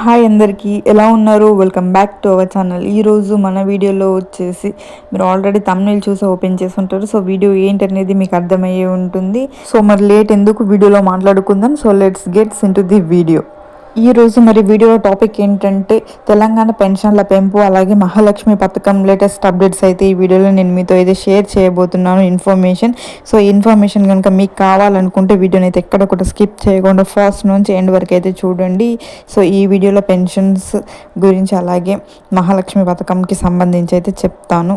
Hi అందరికీ ఎలా ఉన్నారు? Welcome back to our channel ఈరోజు మన వీడియోలో వచ్చేసి మీరు ఆల్రెడీ తమిళ చూసి ఓపెన్ చేసి ఉంటారు. సో వీడియో ఏంటనేది మీకు అర్థమయ్యే ఉంటుంది. సో మరి లేట్ ఎందుకు వీడియోలో మాట్లాడుకుందాం? So let's gets into the video ఈరోజు మరి వీడియో టాపిక్ ఏంటంటే తెలంగాణ పెన్షన్ల పెంపు అలాగే మహాలక్ష్మి పథకం లేటెస్ట్ అప్డేట్స్ అయితే ఈ వీడియోలో నేను మీతో అయితే షేర్ చేయబోతున్నాను ఇన్ఫర్మేషన్. సో ఇన్ఫర్మేషన్ కనుక మీకు కావాలనుకుంటే వీడియోని అయితే ఎక్కడ కూడా స్కిప్ చేయకుండా ఫస్ట్ నుంచి ఎండ్ వరకు అయితే చూడండి. సో ఈ వీడియోలో పెన్షన్స్ గురించి అలాగే మహాలక్ష్మి పథకంకి సంబంధించి అయితే చెప్తాను.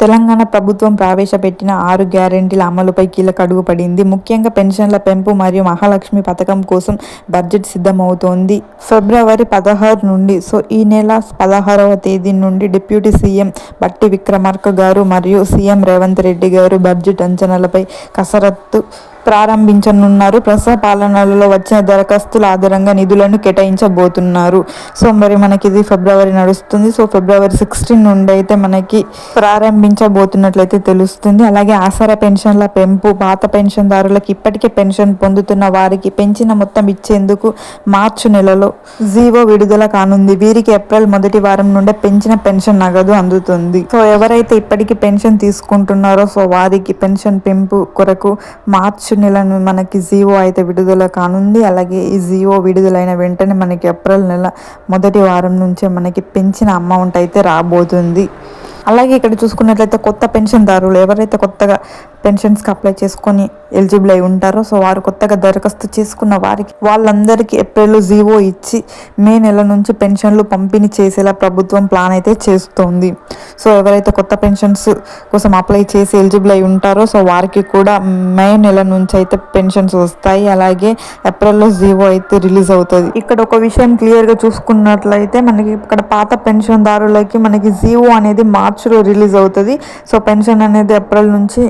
తెలంగాణ ప్రభుత్వం ప్రవేశపెట్టిన ఆరు గ్యారెంటీల అమలుపై కీలక అడుగు పడింది. ముఖ్యంగా పెన్షన్ల పెంపు మరియు మహాలక్ష్మి పథకం కోసం బడ్జెట్ సిద్ధమవుతోంది. ఫిబ్రవరి పదహారు నుండి సో ఈ నెల పదహారవ తేదీ నుండి డిప్యూటీ సీఎం బట్టి విక్రమార్క గారు మరియు సీఎం రేవంత్ రెడ్డి గారు బడ్జెట్ అంచనాలపై కసరత్తు ప్రారంభించనున్నారు. ప్రస్తుత పాలనలో వచ్చిన దరఖాస్తుల ఆధారంగా నిధులను కేటాయించబోతున్నారు. సో మరి మనకి ఇది ఫిబ్రవరి నడుస్తుంది. సో ఫిబ్రవరి సిక్స్టీన్ నుండి అయితే మనకి ప్రారంభించబోతున్నట్లయితే తెలుస్తుంది. అలాగే ఆసరా పెన్షన్ల పెంపు పాత పెన్షన్దారులకు ఇప్పటికే పెన్షన్ పొందుతున్న వారికి పెంచిన మొత్తం ఇచ్చేందుకు మార్చి నెలలో జీవో విడుదల కానుంది. వీరికి ఏప్రిల్ మొదటి వారం నుండే పెంచిన పెన్షన్ నగదు అందుతుంది. సో ఎవరైతే ఇప్పటికీ పెన్షన్ తీసుకుంటున్నారో సో వారికి పెన్షన్ పెంపు కొరకు మార్చి మార్చి నెల మనకి జియో అయితే విడుదల కానుంది. అలాగే ఈ జియో విడుదలైన వెంటనే మనకి ఏప్రిల్ నెల మొదటి వారం నుంచే మనకి పెంచిన అమౌంట్ అయితే రాబోతుంది. అలాగే ఇక్కడ చూసుకున్నట్లయితే కొత్త పెన్షన్దారులు ఎవరైతే కొత్తగా పెన్షన్స్కి అప్లై చేసుకొని ఎలిజిబుల్ అయి ఉంటారో సో వారు కొత్తగా దరఖాస్తు చేసుకున్న వారికి వాళ్ళందరికీ ఏప్రిల్ జీవో ఇచ్చి మే నెల నుంచి పెన్షన్లు పంపిణీ చేసేలా ప్రభుత్వం ప్లాన్ అయితే చేస్తోంది. సో ఎవరైతే కొత్త పెన్షన్స్ కోసం అప్లై చేసి ఎలిజిబుల్ అయి ఉంటారో సో వారికి కూడా మే నెల నుంచి అయితే పెన్షన్స్ వస్తాయి. అలాగే ఏప్రిల్లో జీవో అయితే రిలీజ్ అవుతుంది. ఇక్కడ ఒక విషయం క్లియర్గా చూసుకున్నట్లయితే మనకి ఇక్కడ పాత పెన్షన్దారులకి మనకి జీవో అనేది మార్చిలో రిలీజ్ అవుతుంది. సో పెన్షన్ అనేది ఏప్రిల్ నుంచి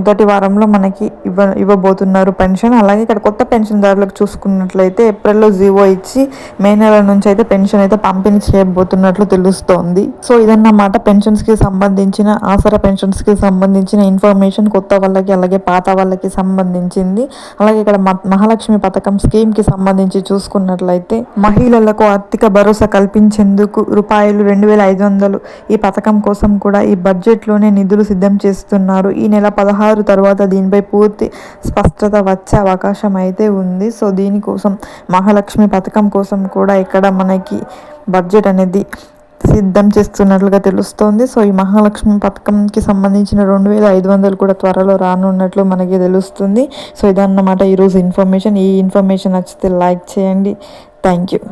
మొదటి వారంలో మనకి ఇవ్వ ఇవ్వబోతున్నారు పెన్షన్. అలాగే ఇక్కడ కొత్త పెన్షన్దారులకు చూసుకున్నట్లయితే ఏప్రిల్లో జీవో ఇచ్చి మే నెల నుంచి అయితే పెన్షన్ అయితే పంపిణీ చేయబోతున్నట్లు తెలుస్తోంది. సో ఇదన్నమాట పెన్షన్స్కి సంబంధించిన ఆసరా పెన్షన్స్కి సంబంధించిన ఇన్ఫర్మేషన్ కొత్త వాళ్ళకి అలాగే పాత వాళ్ళకి సంబంధించింది. అలాగే ఇక్కడ మహాలక్ష్మి పథకం స్కీమ్కి సంబంధించి చూసుకున్నట్లయితే మహిళలకు ఆర్థిక భరోసా కల్పించేందుకు రూపాయలు రెండు వేల ఐదు వందలు ఈ పథకం కోసం కూడా ఈ బడ్జెట్లోనే నిధులు సిద్ధం చేస్తున్నారు. ఈ నెల పదహారు ఆరు తర్వాత దీనిపై పూర్తి స్పష్టత వచ్చే అవకాశం అయితే ఉంది. సో దీనికోసం మహాలక్ష్మి పథకం కోసం కూడా ఇక్కడ మనకి బడ్జెట్ అనేది సిద్ధం చేస్తున్నట్లుగా తెలుస్తోంది. సో ఈ మహాలక్ష్మి పథకంకి సంబంధించిన రెండు వేల ఐదు వందలు కూడా త్వరలో రానున్నట్లు మనకి తెలుస్తుంది. సో ఇదన్నమాట ఈరోజు ఇన్ఫర్మేషన్. ఈ ఇన్ఫర్మేషన్ నచ్చితే లైక్ చేయండి. Thank you.